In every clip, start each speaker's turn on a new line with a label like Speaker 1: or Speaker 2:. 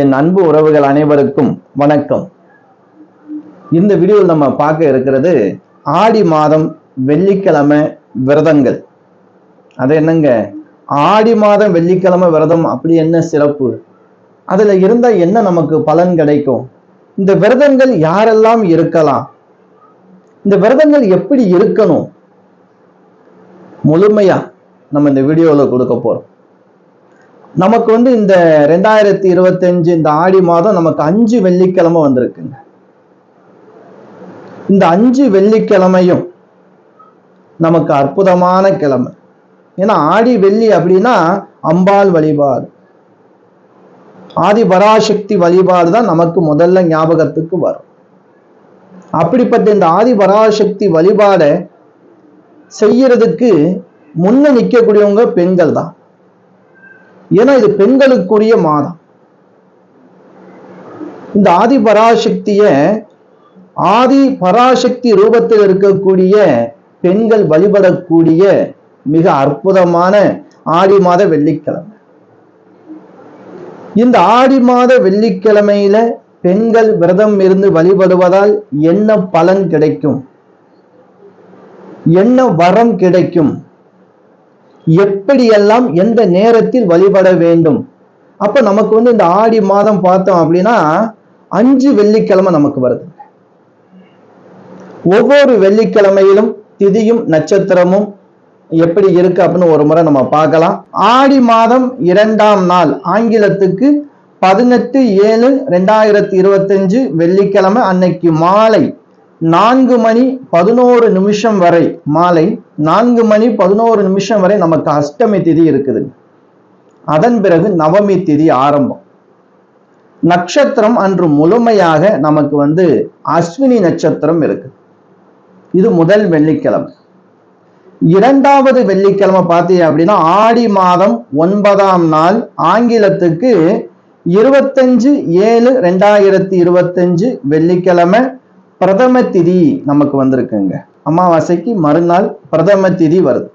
Speaker 1: என் அன்பு உறவுகள் அனைவருக்கும் வணக்கம். இந்த வீடியோவில் நம்ம பார்க்க இருக்கிறது ஆடி மாதம் வெள்ளிக்கிழமை விரதங்கள். அது என்னங்க? ஆடி மாதம் வெள்ளிக்கிழமை விரதம் அப்படி என்ன சிறப்பு? அதுல இருந்தா என்ன நமக்கு பலன் கிடைக்கும்? இந்த விரதங்கள் யாரெல்லாம் இருக்கலாம்? இந்த விரதங்கள் எப்படி இருக்கணும்? முழுமையா நம்ம இந்த வீடியோவில் கொடுக்க போறோம். நமக்கு வந்து இந்த ரெண்டாயிரத்தி இருபத்தஞ்சு இந்த ஆடி மாதம் நமக்கு அஞ்சு வெள்ளிக்கிழமை வந்திருக்குங்க. இந்த அஞ்சு வெள்ளிக்கிழமையும் நமக்கு அற்புதமான கிழமை. ஏன்னா ஆடி வெள்ளி அப்படின்னா அம்பாள் வழிபாடு. ஆதி பராசக்தி வழிபாடு தான் நமக்கு முதல்ல ஞாபகத்துக்கு வரும். அப்படிப்பட்ட இந்த ஆதி பராசக்தி வழிபாடை செய்யறதுக்கு முன்ன நிற்கக்கூடியவங்க பெண்கள் தான். ஏன்னா இது பெண்களுக்குரிய மாதம். இந்த ஆதி பராசக்திய ஆதி பராசக்தி ரூபத்தில் இருக்கக்கூடிய பெண்கள் வழிபடக்கூடிய மிக அற்புதமான ஆடி மாத வெள்ளிக்கிழமை. இந்த ஆடி மாத வெள்ளிக்கிழமையில பெண்கள் விரதம் இருந்து வழிபடுவதால் என்ன பலன் கிடைக்கும்? என்ன வரம் கிடைக்கும்? எப்படியெல்லாம் எந்த நேரத்தில் வழிபட வேண்டும்? அப்ப நமக்கு வந்து இந்த ஆடி மாதம் பார்த்தோம் அப்படின்னா அஞ்சு வெள்ளிக்கிழமை நமக்கு வருது. ஒவ்வொரு வெள்ளிக்கிழமையிலும் திதியும் நட்சத்திரமும் எப்படி இருக்கு அப்படின்னு ஒரு முறை நம்ம பார்க்கலாம். ஆடி மாதம் இரண்டாம் நாள் ஆங்கிலத்துக்கு பதினெட்டு ஏழு ரெண்டாயிரத்தி இருபத்தஞ்சு வெள்ளிக்கிழமை அன்னைக்கு மாலை நான்கு மணி பதினோரு நிமிஷம் வரை மாலை நான்கு மணி பதினோரு நிமிஷம் வரை நமக்கு அஷ்டமி திதி இருக்குது. அதன் பிறகு நவமி திதி ஆரம்பம். நட்சத்திரம் அன்று முழுமையாக நமக்கு வந்து அஸ்வினி நட்சத்திரம் இருக்கு. இது முதல் வெள்ளிக்கிழமை. இரண்டாவது வெள்ளிக்கிழமை பார்த்தீங்க அப்படின்னா ஆடி மாதம் ஒன்பதாம் நாள் ஆங்கிலத்துக்கு இருபத்தஞ்சு ஏழு ரெண்டாயிரத்தி இருபத்தஞ்சு வெள்ளிக்கிழமை பிரதம திதி நமக்கு வந்திருக்குங்க. அமாவாசைக்கு மறுநாள் பிரதம திதி வருது.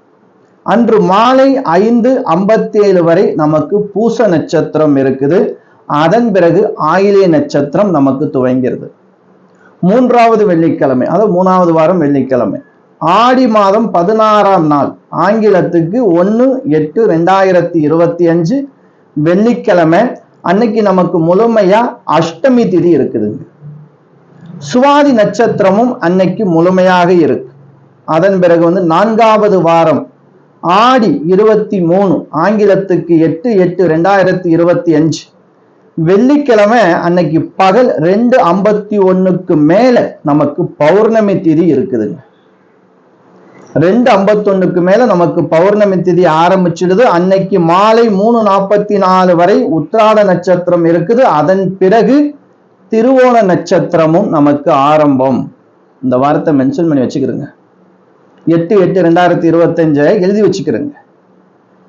Speaker 1: அன்று மாலை ஐந்து ஐம்பத்தி ஏழு வரை நமக்கு பூச நட்சத்திரம் இருக்குது. அதன் பிறகு ஆயிலே நட்சத்திரம் நமக்கு துவங்கிறது. மூன்றாவது வெள்ளிக்கிழமை அதாவது மூணாவது வாரம் வெள்ளிக்கிழமை. ஆடி மாதம் பதினாறாம் நாள் ஆங்கிலத்துக்கு ஒன்று எட்டு ரெண்டாயிரத்தி இருபத்தி அஞ்சு வெள்ளிக்கிழமை. அன்னைக்கு நமக்கு முழுமையா அஷ்டமி திதி இருக்குதுங்க. சுவாதி நட்சத்திரமும் அன்னைக்கு முழுமையாக இருக்கு. அதன் பிறகு வந்து நான்காவது வாரம் ஆடி இருபத்தி மூணு ஆங்கிலத்துக்கு எட்டு எட்டு ரெண்டாயிரத்தி இருபத்தி அஞ்சு. வெள்ளிக்கிழமை அன்னைக்கு பகல் ரெண்டு ஐம்பத்தி ஒண்ணுக்கு மேல நமக்கு பௌர்ணமி திதி இருக்குதுங்க. ரெண்டு ஐம்பத்தொன்னுக்கு மேல நமக்கு பௌர்ணமி திதி ஆரம்பிச்சிடுது. அன்னைக்கு மாலை மூணு நாற்பத்தி நாலு வரை உத்ராட நட்சத்திரம் இருக்குது. அதன் பிறகு திருவோண நட்சத்திரமும் நமக்கு ஆரம்பம். இந்த வாரத்தை மென்ஷன் பண்ணி வச்சுக்கிறோங்க. எட்டு எட்டு ரெண்டாயிரத்தி இருபத்தஞ்சை எழுதி வச்சுக்கிறோங்க.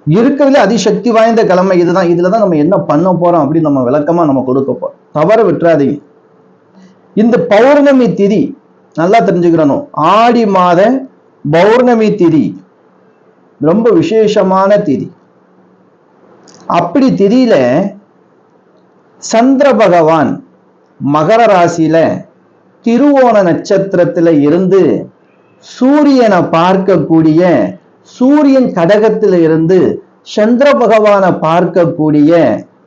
Speaker 1: இருக்கிறதுல அதிசக்தி வாய்ந்த கிழமை இதுதான். இதுல தான் நம்ம என்ன பண்ண போறோம் அப்படின்னு நம்ம விளக்கமா நம்ம கொடுக்க போறோம். தவற விட்டுறாதீங்க. இந்த பௌர்ணமி திதி நல்லா தெரிஞ்சுக்கிறணும். ஆடி மாத பௌர்ணமி திதி. ரொம்ப விசேஷமான திதி. அப்படி திதியில சந்திர பகவான் மகர ராசியில திருவோண நட்சத்திரத்துல இருந்து சூரியனை பார்க்கக்கூடிய சூரியன் கடகத்துல இருந்து சந்திர பகவானை பார்க்கக்கூடிய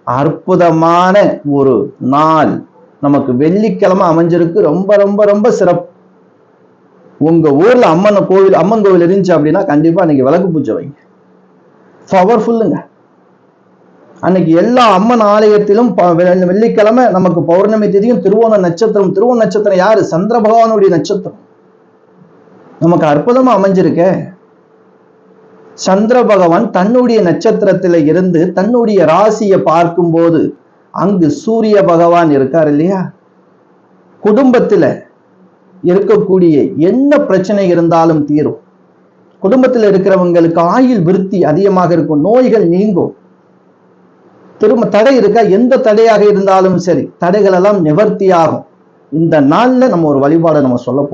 Speaker 1: அற்புதமான ஒரு நாள். நமக்கு வெள்ளிக்கிழமை அமைஞ்சிருக்கு. ரொம்ப ரொம்ப ரொம்ப சிறப்பு. உங்க ஊர்ல அம்மன் கோவில் அம்மன் கோவில் இருந்துச்சு அப்படின்னா கண்டிப்பா அன்னைக்கு விளக்கு பூஜை வைங்க. பவர்ஃபுல்லுங்க அன்னைக்கு எல்லா அம்மன் ஆலயத்திலும் ப- வெ- வெள்ளிக்கிழமை நமக்கு பௌர்ணமி திதியும் திருவோண நட்சத்திரம். திருவோண நட்சத்திரம் யாரு? சந்திர பகவானுடைய நட்சத்திரம். நமக்கு அற்புதமா அமைஞ்சிருக்க. சந்திர பகவான் தன்னுடைய நட்சத்திரத்துல இருந்து தன்னுடைய ராசியை பார்க்கும்போது அங்கு சூரிய பகவான் இருக்கார் இல்லையா? குடும்பத்துல இருக்கக்கூடிய என்ன பிரச்சனை இருந்தாலும் தீரும். குடும்பத்தில் இருக்கிறவங்களுக்கு ஆயுள் விருத்தி அதிகமாக இருக்கும். நோய்கள் நீங்கும். திரும்ப தடை இருக்கா? எந்த தடையாக இருந்தாலும் சரி தடைகள் எல்லாம் நிவர்த்தியாகும். இந்த நாள்ல நம்ம ஒரு வழிபாடை நம்ம சொல்ல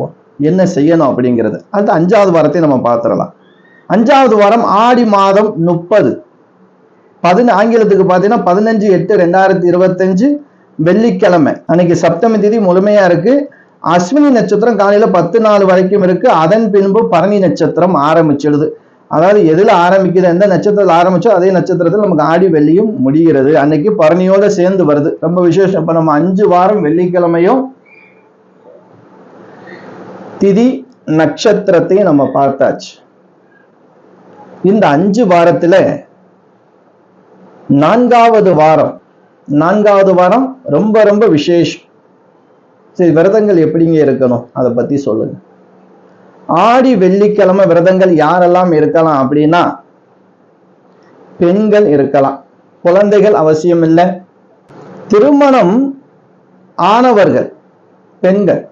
Speaker 1: என்ன செய்யணும் அப்படிங்கிறது. அந்த அஞ்சாவது வாரத்தை நம்ம பார்த்துடலாம். அஞ்சாவது வாரம் ஆடி மாதம் முப்பது. பதின ஆங்கிலத்துக்கு பார்த்தீங்கன்னா பதினஞ்சு எட்டு ரெண்டாயிரத்தி இருபத்தஞ்சு வெள்ளிக்கிழமை. அன்னைக்கு சப்தமி திதி முழுமையா இருக்கு. அஸ்வினி நட்சத்திரம் காலையில பத்து நாள் வரைக்கும் இருக்கு. அதன் பின்பு பரணி நட்சத்திரம் ஆரம்பிச்சிடுது. அதாவது எதுல ஆரம்பிக்குது எந்த நட்சத்திரத்தில் ஆரம்பிச்சோ அதே நட்சத்திரத்தில் நமக்கு ஆடி வெள்ளியும் முடிகிறது. அன்னைக்கு பரணியோட சேர்ந்து வருது. ரொம்ப விசேஷம். இப்ப நம்ம அஞ்சு வாரம் வெள்ளிக்கிழமையும் திதி நட்சத்திரத்தையும் நம்ம பார்த்தாச்சு. இந்த அஞ்சு வாரத்துல நான்காவது வாரம் நான்காவது வாரம் ரொம்ப ரொம்ப விசேஷம். சரி விரதங்கள் எப்படிங்க இருக்கணும்? அதை பத்தி சொல்லுங்க. ஆடி வெள்ளிக்கிழமை விரதங்கள் யாரெல்லாம் இருக்கலாம் அப்படின்னா பெண்கள் இருக்கலாம். குழந்தைகள் அவசியம் இல்லை. திருமணம் ஆனவர்கள் பெண்கள்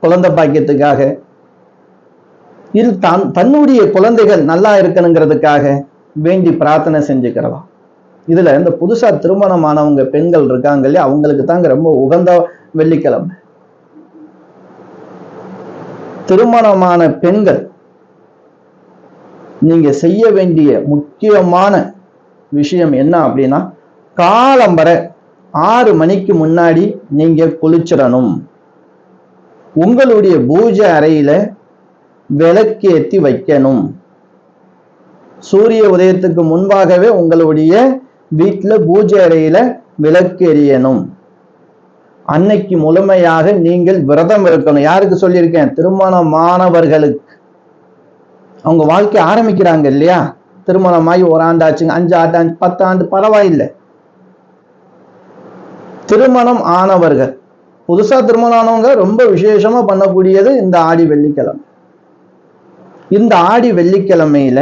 Speaker 1: குழந்தை பாக்கியத்துக்காக இது தன் தன்னுடைய குழந்தைகள் நல்லா இருக்கணுங்கிறதுக்காக வேண்டி பிரார்த்தனை செஞ்சுக்கிறலாம் இதுல இந்த புதுசா திருமணமானவங்க பெண்கள் இருக்காங்க இல்லையா? அவங்களுக்கு தாங்க ரொம்ப உகந்த வெள்ளிக்கிழமை. திருமணமான பெண்கள் நீங்க செய்ய வேண்டிய முக்கியமான விஷயம் என்ன அப்படின்னா காலம்பரை ஆறு மணிக்கு முன்னாடி நீங்க குளிச்சிடணும். உங்களுடைய பூஜை அறையில விளக்கேத்தி வைக்கணும். சூரிய உதயத்துக்கு முன்பாகவே உங்களுடைய வீட்டுல பூஜை அறையில விளக்கு எரியணும். அன்னைக்கு முழுமையாக நீங்கள் விரதம் இருக்கணும். யாருக்கு சொல்லியிருக்கேன்? திருமணமானவர்களுக்கு. அவங்க வாழ்க்கை ஆரம்பிக்கிறாங்க இல்லையா? திருமணமாகி ஒரு ஆண்டு ஆச்சுங்க அஞ்சு ஆண்டு பத்து ஆண்டு பரவாயில்லை. திருமணம் ஆனவர்கள். புதுசா திருமணம் ஆனவங்க ரொம்ப விசேஷமா பண்ணக்கூடியது இந்த ஆடி வெள்ளிக்கிழமை. இந்த ஆடி வெள்ளிக்கிழமையில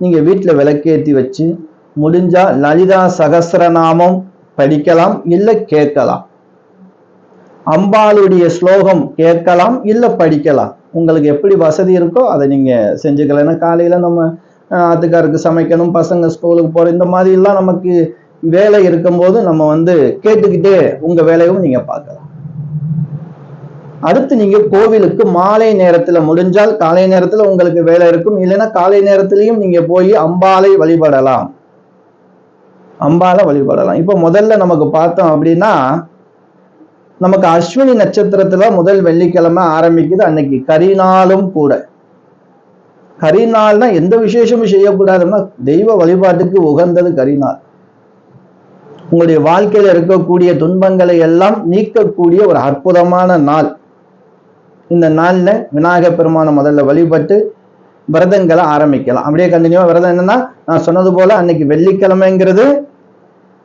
Speaker 1: நீங்க வீட்டுல விளக்கேத்தி வச்சு முடிஞ்சா லலிதா சகசிரநாமம் படிக்கலாம் இல்லை கேட்கலாம். அம்பாளுடைய ஸ்லோகம் கேட்கலாம் இல்லை படிக்கலாம். உங்களுக்கு எப்படி வசதி இருக்கோ அதை நீங்கள் செஞ்சுக்கலாம். ஏன்னா நம்ம ஆத்துக்காருக்கு சமைக்கணும் பசங்க ஸ்கூலுக்கு போகிற இந்த மாதிரிலாம் நமக்கு வேலை இருக்கும்போது நம்ம வந்து கேட்டுக்கிட்டே உங்கள் வேலையும் நீங்கள் பார்க்கலாம். அடுத்து நீங்கள் கோவிலுக்கு மாலை நேரத்தில் முடிஞ்சால் காலை நேரத்தில் உங்களுக்கு வேலை இருக்கும். இல்லைன்னா காலை நேரத்திலையும் நீங்கள் போய் அம்பாலை வழிபடலாம். அம்பாலை வழிபடலாம். இப்போ முதல்ல நமக்கு பார்த்தோம் அப்படின்னா நமக்கு அஸ்வினி நட்சத்திரத்துல முதல் வெள்ளிக்கிழமை ஆரம்பிக்குது அன்னைக்கு. கரிநாளும் கூட. கரிநாள்னா எந்த விசேஷமும் செய்யக்கூடாதுன்னா தெய்வ வழிபாட்டுக்கு உகந்தது கரிநாள் உங்களுடைய வாழ்க்கையில இருக்கக்கூடிய துன்பங்களை எல்லாம் நீக்கக்கூடிய ஒரு அற்புதமான நாள். இந்த நாள்ல விநாயக பெருமானை முதல்ல வழிபட்டு விரதங்களை ஆரம்பிக்கலாம். அப்படியே கண்டினியூவா விரதம் என்னன்னா நான் சொன்னது போல அன்னைக்கு வெள்ளிக்கிழமைங்கிறது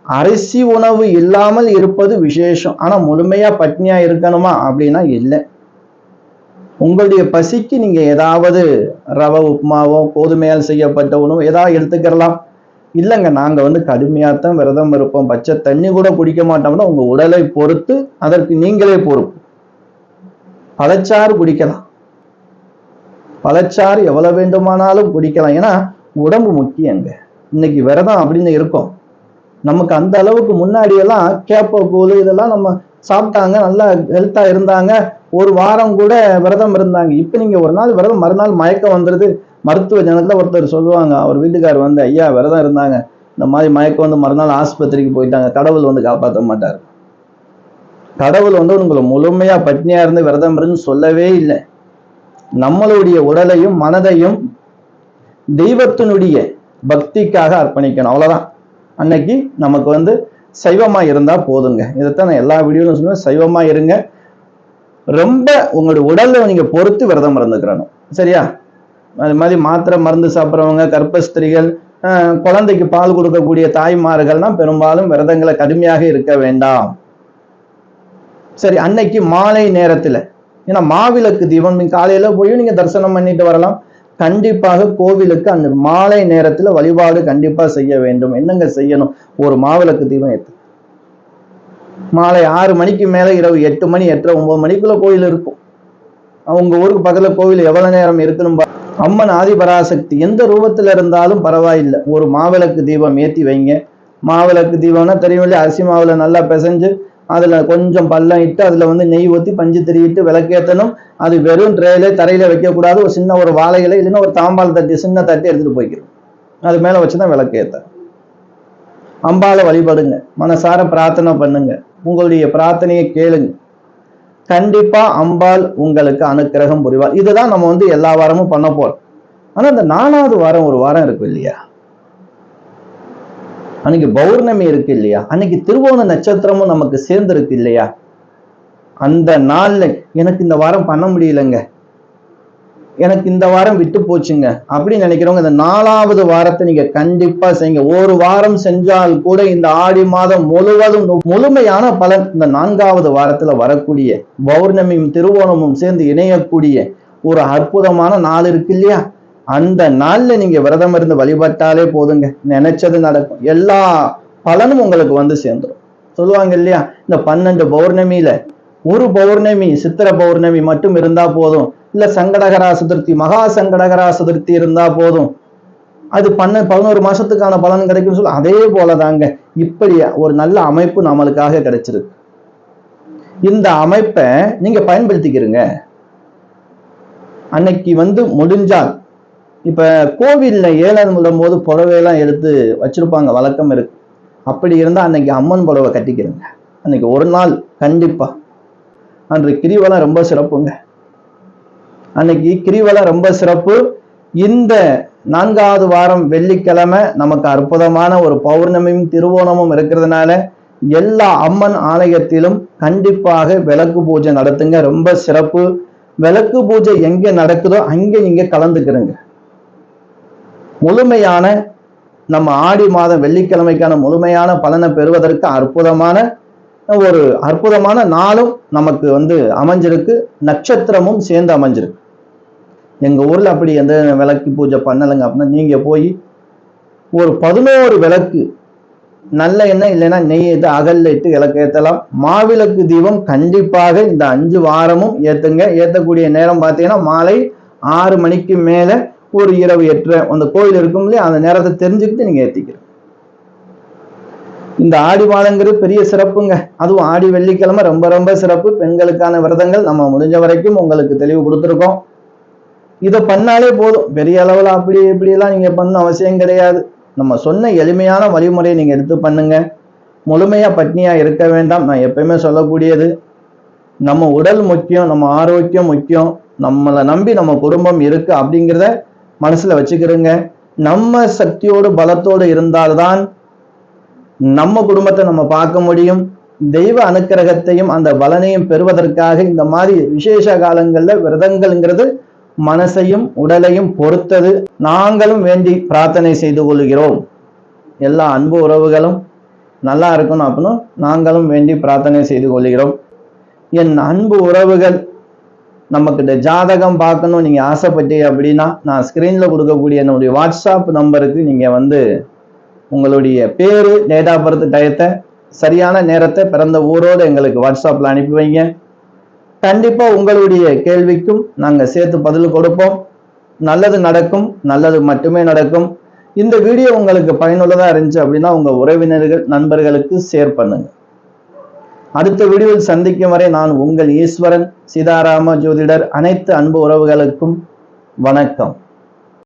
Speaker 1: அரிசி உணவு இல்லாமல் இருப்பது விசேஷம். ஆனா முழுமையா பட்னியா இருக்கணுமா? அப்படின்னா இல்லை. உங்களுடைய பசிக்கு நீங்க ஏதாவது ரவை உப்புமாவோ கோதுமையால் செய்யப்பட்ட உணவு ஏதாவது எடுத்துக்கிறலாம் இல்லைங்க நாங்கள் வந்து கடுமையாத்தான் விரதம் இருப்போம். பச்சை தண்ணி கூட குடிக்க மாட்டோம்னா உங்கள் உடலை பொறுத்து அதற்கு நீங்களே பொறுப்பு. பழச்சாறு குடிக்கலாம். பழச்சாறு எவ்வளோ வேண்டுமானாலும் குடிக்கலாம். ஏன்னா உடம்பு முக்கியங்க. இன்னைக்கு விரதம் அப்படின்னு இருக்கும். நமக்கு அந்த அளவுக்கு முன்னாடி எல்லாம் கூழ் இதெல்லாம் நம்ம சாப்பிட்டாங்க நல்லா ஹெல்த்தா இருந்தாங்க. ஒரு வாரம் கூட விரதம் இருந்தாங்க. இப்ப நீங்க ஒரு நாள் விரதம் மறுநாள் மயக்கம் வந்துருது. மருத்துவ ஜனத்துல ஒருத்தர் சொல்லுவாங்க அவர் வீட்டுக்கார் வந்து ஐயா விரதம் இருந்தாங்க. இந்த மாதிரி மயக்கம் வந்து மறுநாள் ஆஸ்பத்திரிக்கு போயிட்டாங்க. கடவுள் வந்து காப்பாற்ற மாட்டார். கடவுள் வந்து உங்களை முழுமையா பட்னியா இருந்து விரதம் இருந்து சொல்லவே இல்லை. நம்மளுடைய உடலையும் மனதையும் தெய்வத்தினுடைய பக்திக்காக அர்ப்பணிக்கணும். அவ்வளவுதான். அன்னைக்கு நமக்கு வந்து சைவமா இருந்தா போதுங்க. இதைத்தான் நான் எல்லா வீடியோலும் சொல்லுவேன். சைவமா இருங்க. ரொம்ப உங்களுடைய உடல்ல நீங்க பொறுத்து விரதம் இருந்துக்கிறணும். சரியா? அது மாதிரி மாத்திரை மருந்து சாப்பிட்றவங்க கர்ப்பஸ்திரிகள் ஆஹ் குழந்தைக்கு பால் கொடுக்கக்கூடிய தாய்மார்கள்லாம் பெரும்பாலும் விரதங்களை கடுமையாக இருக்க வேண்டாம். சரி அன்னைக்கு மாலை நேரத்துல ஏன்னா மாவிளக்கு தீபம் காலையில போய் நீங்க தரிசனம் பண்ணிட்டு வரலாம். கண்டிப்பாக கோவிலுக்கு அந்த மாலை நேரத்துல வழிபாடு கண்டிப்பா செய்ய வேண்டும். என்னங்க செய்யணும்? ஒரு மாவிளக்கு தீபம் ஏத்து. மாலை ஆறு மணிக்கு மேல இரவு எட்டு மணி எட்டரை ஒன்பது மணிக்குள்ள கோயில் இருக்கும். அவங்க ஊருக்கு பக்கத்துல கோவில் எவ்வளவு நேரம் இருக்கணும் பா- அம்மன் ஆதிபராசக்தி எந்த ரூபத்துல இருந்தாலும் பரவாயில்லை. ஒரு மாவிளக்கு தீபம் ஏத்தி வைங்க. மாவிளக்கு தீபம்னா தெரியும் இல்லையா அரிசி மாவுல நல்லா பிசைஞ்சு அதில் கொஞ்சம் பள்ளம் இட்டு அதில் வந்து நெய் ஊற்றி பஞ்சு திரியிட்டு விளக்கேற்றணும் அது வெறும் ட்ரேலே தரையில் வைக்கக்கூடாது. ஒரு சின்ன ஒரு வாழை இலை இல்லைன்னா ஒரு தாம்பால் தட்டி சின்ன தட்டி எடுத்துகிட்டு போய்க்கணும். அது மேலே வச்சு தான் விளக்கேற்ற அம்பாவை வழிபடுங்க. மனசார பிரார்த்தனை பண்ணுங்க. உங்களுடைய பிரார்த்தனையை கேளுங்க. கண்டிப்பா அம்பாள் உங்களுக்கு அனுக்கிரகம் புரிவார் இதுதான் நம்ம வந்து எல்லா வாரமும் பண்ண போறோம். ஆனா இந்த நாலாவது வாரம் ஒரு வாரம் இருக்கும் இல்லையா? அன்னைக்கு பௌர்ணமி இருக்கு இல்லையா? அன்னைக்கு திருவோண நட்சத்திரமும் நமக்கு சேர்ந்துருக்கு இல்லையா? அந்த நாள்ல எனக்கு இந்த வாரம் பண்ண முடியலங்க. எனக்கு இந்த வாரம் விட்டு போச்சுங்க. அப்படின்னு நினைக்கிறவங்க இந்த நாலாவது வாரத்தை நீங்க கண்டிப்பா செய்யுங்க. ஒரு வாரம் செஞ்சால் கூட இந்த ஆடி மாதம் முழுவதும் முழுமையான பலன் இந்த நான்காவது வாரத்துல வரக்கூடிய பௌர்ணமியும் திருவோணமும் சேர்ந்து இணையக்கூடிய ஒரு அற்புதமான நாள் இருக்கு இல்லையா? அந்த நாள்ல நீங்க விரதம் இருந்து வழிபட்டாலே போதுங்க. நினைச்சது நடக்கும். எல்லா பலனும் உங்களுக்கு வந்து சேர்ந்துடும் சொல்லுவாங்க இல்லையா? இந்த பன்னெண்டு பௌர்ணமியில ஒரு பௌர்ணமி சித்திர பௌர்ணமி மட்டும் இருந்தா போதும். இல்ல சங்கடகரா சதுர்த்தி மகா சங்கடகரா சதுர்த்தி இருந்தா போதும். அது பண்ண பதினோரு மாசத்துக்கான பலன் கிடைக்கும்னு சொல்லி அதே போலதாங்க. இப்படி ஒரு நல்ல அமைப்பு நம்மளுக்காக கிடைச்சிருக்கு. இந்த அமைப்பை நீங்க பயன்படுத்திக்கிறீங்க. அன்னைக்கு வந்து முடிஞ்சால் இப்ப கோவில்ல ஏழாம் போது புடவையெல்லாம் எடுத்து வச்சிருப்பாங்க வழக்கம் இருக்கு. அப்படி இருந்தா அன்னைக்கு அம்மன் புடவை கட்டிக்கிறேங்க. அன்னைக்கு ஒரு நாள் கண்டிப்பா. அன்று கிரிவலம் ரொம்ப சிறப்புங்க. அன்னைக்கு கிரிவலம் ரொம்ப சிறப்பு. இந்த நான்காவது வாரம் வெள்ளிக்கிழமை நமக்கு அற்புதமான ஒரு பௌர்ணமியும் திருவோணமும் இருக்கிறதுனால எல்லா அம்மன் ஆலயத்திலும் கண்டிப்பாக விளக்கு பூஜை நடத்துங்க. ரொம்ப சிறப்பு. விளக்கு பூஜை எங்க நடக்குதோ அங்கே நீங்க கலந்துக்கிறேங்க. முழுமையான நம்ம ஆடி மாதம் வெள்ளிக்கிழமைக்கான முழுமையான பலனை பெறுவதற்கு அற்புதமான ஒரு அற்புதமான நாளும் நமக்கு வந்து அமைஞ்சிருக்கு. நட்சத்திரமும் சேர்ந்து அமைஞ்சிருக்கு. எங்க ஊர்ல அப்படி எந்த விளக்கு பூஜை பண்ணலைங்க அப்படின்னா நீங்க போய் ஒரு பதினோரு விளக்கு நல்ல எண்ணெய் இல்லைன்னா நெய் ஏற்று அகல்ல இட்டு விளக்கு ஏற்றலாம் மாவிளக்கு தீபம் கண்டிப்பாக இந்த அஞ்சு வாரமும் ஏத்துங்க. ஏற்றக்கூடிய நேரம் பார்த்தீங்கன்னா மாலை ஆறு மணிக்கு மேலே ஒரு இரவு எட்டு அந்த கோயில் இருக்கும் இல்லையா? அந்த நேரத்தை தெரிஞ்சுக்கிட்டு நீங்க ஏற்றிக்கிறோம் இந்த ஆடி மாதங்கிறது பெரிய சிறப்புங்க. அதுவும் ஆடி வெள்ளிக்கிழமை ரொம்ப ரொம்ப சிறப்பு. பெண்களுக்கான விரதங்கள் நம்ம முடிஞ்ச வரைக்கும் உங்களுக்கு தெளிவு கொடுத்துருக்கோம். இதை பண்ணாலே போதும். பெரிய அளவில் அப்படி இப்படியெல்லாம் நீங்க பண்ண அவசியம் கிடையாது. நம்ம சொன்ன எளிமையான வழிமுறையை நீங்க எடுத்து பண்ணுங்க. முழுமையா பட்னியா இருக்க வேண்டாம். நான் எப்பயுமே சொல்லக்கூடியது நம்ம உடல் முக்கியம் நம்ம ஆரோக்கியம் முக்கியம். நம்மளை நம்பி நம்ம குடும்பம் இருக்கு அப்படிங்கிறத மனசுல வச்சுக்கிறோங்க. நம்ம சக்தியோடு பலத்தோடு இருந்தால்தான் நம்ம குடும்பத்தை நம்ம பார்க்க முடியும். தெய்வ அனுக்கிரகத்தையும் அந்த பலனையும் பெறுவதற்காக இந்த மாதிரி விசேஷ காலங்களில் விரதங்கள்ங்கிறது மனசையும் உடலையும் பொறுத்தது. நாங்களும் வேண்டி பிரார்த்தனை செய்து கொள்கிறோம். எல்லா அன்பு உறவுகளும் நல்லா இருக்கணும் அப்படின்னு நாங்களும் வேண்டி பிரார்த்தனை செய்து கொள்கிறோம். என் அன்பு உறவுகள் நமக்கிட்ட ஜாதகம் பார்க்கணும் நீங்கள் ஆசைப்பட்டீங்க அப்படின்னா நான் ஸ்க்ரீனில் கொடுக்கக்கூடிய என்னுடைய வாட்ஸ்அப் நம்பருக்கு நீங்கள் வந்து உங்களுடைய பேரு டேட் ஆஃப் பர்த் டயத்தை சரியான நேரத்தை பிறந்த ஊரோடு எங்களுக்கு வாட்ஸ்அப்பில் அனுப்பி வைங்க. கண்டிப்பாக உங்களுடைய கேள்விக்கும் நாங்கள் சேர்த்து பதில் கொடுப்போம். நல்லது நடக்கும் நல்லது மட்டுமே நடக்கும். இந்த வீடியோ உங்களுக்கு பயனுள்ளதாக இருந்துச்சு அப்படின்னா உங்கள் உறவினர்கள் நண்பர்களுக்கு ஷேர் பண்ணுங்கள் அடுத்த வீடியோவில் சந்திக்கும் வரை நான் உங்கள் ஈஸ்வரன் சீதாராம ஜோதிடர் அனைத்து அன்பு உறவுகளுக்கும் வணக்கம்.